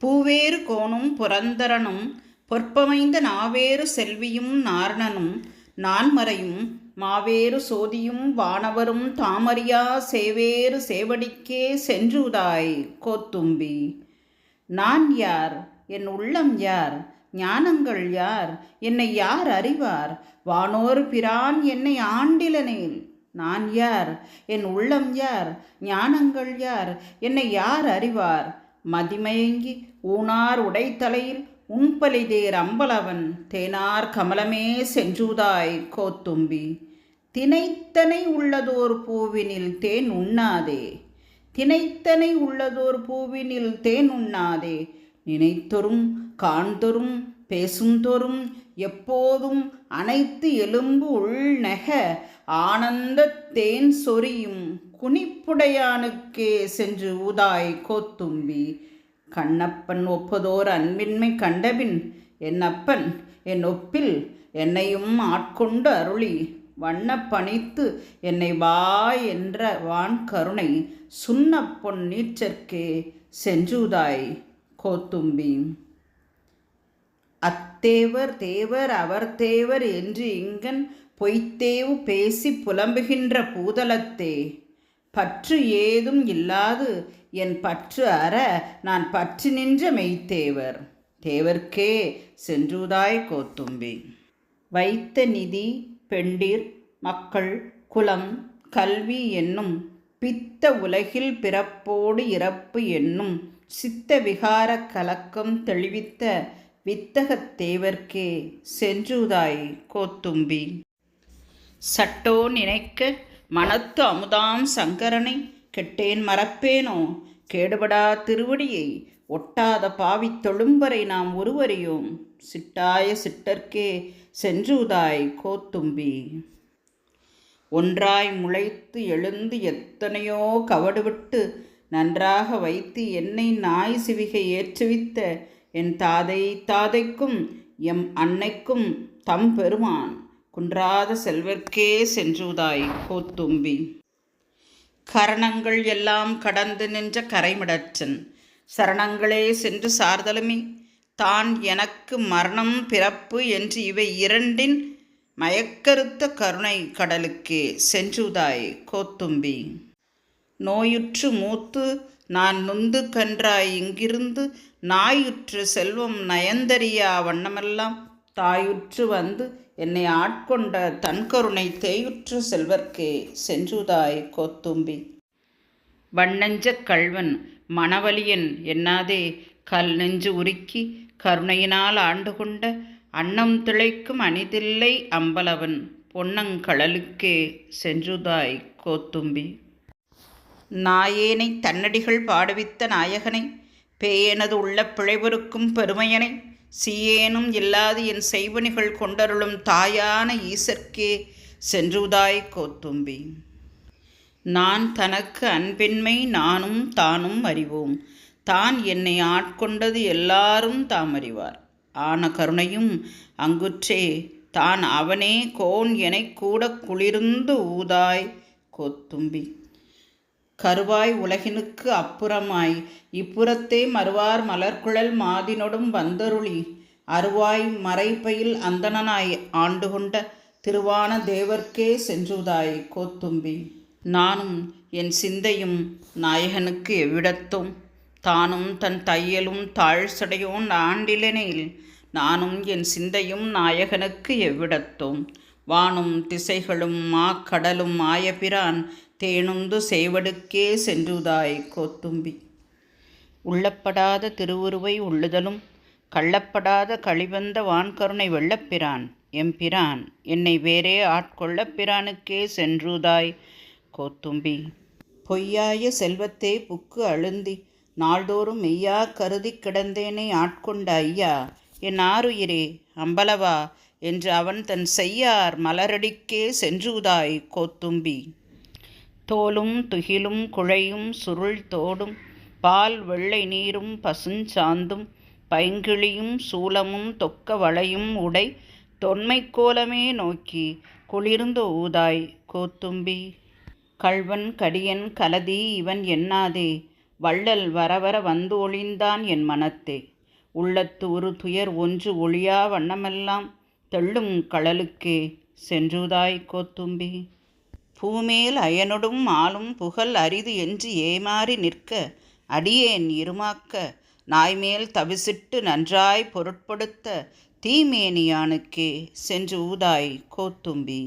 பூவேறு கோணும் புரந்தரனும் பொற்பமைந்த நாவேறு செல்வியும் நாரணனும் நான்மறையும் மாவேறு சோதியும் வானவரும் தாமரியா சேவேறு சேவடிக்கே சென்றுதாய் கோத்தும்பி. நான் யார்? என் உள்ளம் யார்? ஞானங்கள் யார்? என்னை யார் அறிவார்? வானோர் பிரான் என்னை ஆண்டிலனேல் நான் யார்? என் உள்ளம் யார்? ஞானங்கள் யார்? என்னை யார் அறிவார்? மதிமயங்கி ஊனார் உடைத்தலையில் உண்பலிதேர் அம்பலவன் தேனார் கமலமே சென்றுதாய் கோத்தும்பி. தினைத்தனை உள்ளதோர் பூவினில் தேன் உண்ணாதே. தினைத்தனை உள்ளதோர் பூவினில் தேன் உண்ணாதே. நினைத்தொரும் காண்தொரும் பேசுந்தொரும் எப்போதும் அனைத்து எலும்பு உள்நெக ஆனந்த தேன் சொரியும் குனிப்புடையானுக்கே சென்று ஊதாய் கோத்தும்பி. கண்ணப்பன் ஒப்பதோர் அன்பின்மை கண்டபின் என் அப்பன் என் ஒப்பில் என்னையும் ஆட்கொண்டு அருளி. வண்ண பணித்து என்னை வா என்ற வான் கருணை சுண்ண பொன் நீச்சற்கே செஞ்சுதாய் கோத்தும்பி. அத்தேவர் தேவர் அவர் தேவர் என்று இங்கன் பொய்த்தேவு பேசி புலம்புகின்ற பூதலத்தே. பற்று ஏதும் இல்லாது என் பற்று அற நான் பற்று நின்ற மெய்த்தேவர். தேவர்க்கே சென்றுதாய் கோத்தும்பி. வைத்த நிதி பெண்டிர் மக்கள் குலம் கல்வி என்னும் பித்த உலகில் பிறப்போடு இறப்பு என்னும் சித்த விகார கலக்கம் தெளிவித்த வித்தகத் தேவர்க்கே சென்றுதாய் கோத்தும்பி. சட்டோ நினைக்க மனத்து அமுதாம் சங்கரனை கெட்டேன் மறப்பேனோ? கேடுபடா திருவடியை ஒட்டாத பாவி தொழும்பரை நாம் ஒருவரையும். சிட்டாய சிட்டர்க்கே சென்றுதாய் கோத்தும்பி. ஒன்றாய் முளைத்து எழுந்து எத்தனையோ கவடு விட்டு நன்றாக வைத்து என்னை நாய் சிவிகை ஏற்றுவித்த என் தாதை தாதைக்கும் எம் அன்னைக்கும் தம் பெருமான். குன்றாத செல்வர்க்கே சென்றுதாய் கோத்தும்பி. கரணங்கள் எல்லாம் கடந்து நின்ற கரைமிடச்சன் சரணங்களே சென்று சார்தலுமே. தான் எனக்கு மரணம் பிறப்பு என்று இவை இரண்டின் மயக்கருத்த கருணை கடலுக்கே சென்றுதாய் கோத்தும்பி. நோயுற்று மூத்து நான் நுந்து கன்றாய் இங்கிருந்து நாயுற்று செல்வம் நயந்தறியா வண்ணமெல்லாம். தாயுற்று வந்து என்னை ஆட்கொண்ட தன்கருணை தேயுற்ற செல்வர்க்கே சென்றுதாய் கோத்தும்பி. வண்ணஞ்ச கள்வன் மணவலியன் என்னாதே கல் நெஞ்சு உருக்கி கருணையினால் ஆண்டு கொண்ட அன்னம் திளைக்கும் அணிதில்லை அம்பலவன் பொன்னங்கழலுக்கே சென்றுதாய் கோத்தும்பி. நாயேனை தன்னடிகள் பாடுவித்த நாயகனை பேயனது உள்ள பிழைவருக்கும் பெருமையனை சீயேனும் இல்லாது என் செய்வனிகள் கொண்டருளும் தாயான ஈசர்க்கே சென்றுதாய் கோத்தும்பி. நான் தனக்கு அன்பின்மை நானும் தானும் அறிவோம். தான் என்னை ஆட்கொண்டது எல்லாரும் தாம் அறிவார். ஆன கருணையும் அங்குற்றே தான் அவனே கோன் எனக் கூட குளிர்ந்து ஊதாய் கோத்தும்பி. கருவாய் உலகினுக்கு அப்புறமாய். இப்புறத்தே மறுவார் மலர்குழல் மாதினொடும் வந்தருளி. அருவாய் மறைப்பையில் அந்தணனாய் ஆண்டு கொண்ட திருவான தேவர்க்கே சென்றுதாய் கோத்தும்பி. நானும் என் சிந்தையும் நாயகனுக்கு எவ்விடத்தும்? தானும் தன் தையலும் தாழ் சடையோன் ஆண்டிலெனில். நானும் என் சிந்தையும் நாயகனுக்கு எவ்விடத்தும்? வானும் திசைகளும் மாக்கடலும் ஆயபிரான். மாயபிரான் தேனுந்து சேவடுக்கே சென்றுதாய் கோத்தும்பி. உள்ளப்படாத திருவுருவை உள்ளுதலும் கள்ளப்படாத கழிவந்த வான்கருணை வெள்ளப்பிரான் எம்பிரான் என்னை வேறே ஆட்கொள்ளப்பிரானுக்கே சென்றுதாய் கோத்தும்பி. பொய்யாய செல்வத்தே புக்கு அழுந்தி நாள்தோறும் மெய்யா கருதி கிடந்தேனை ஆட்கொண்ட ஐயா என் ஆருயிரே அம்பலவா என்று அவன் தன் செய்யார் மலரடிக்கே சென்றுதாய் கோத்தும்பி. தோலும் துகிலும் குழையும் சுருள் தோடும் பால் வெள்ளை நீரும் பசுஞ்சாந்தும் பைங்கிழியும் சூலமும் தொக்க வளையும் உடை தொன்மை கோலமே நோக்கி குளிர்ந்து ஊதாய் கோத்தும்பி கள்வன் கடியன் கலதி இவன் எண்ணாதே வள்ளல் வரவர வந்து ஒளிந்தான் என் மனத்தே. உள்ளத்து ஒரு துயர் ஒன்று ஒளியா வண்ணமெல்லாம் தெள்ளும் கடலுக்கே சென்றுதாய் கோத்தும்பி பூமேல் அயனொடும் ஆளும் புகழ் அரிது என்று ஏமாறி நிற்க அடியேன் இருமாக்க நாய்மேல் தவிசிட்டு நன்றாய் பொருட்படுத்த தீமேனியானுக்கே சென்று ஊதாய் கோத்தும்பி.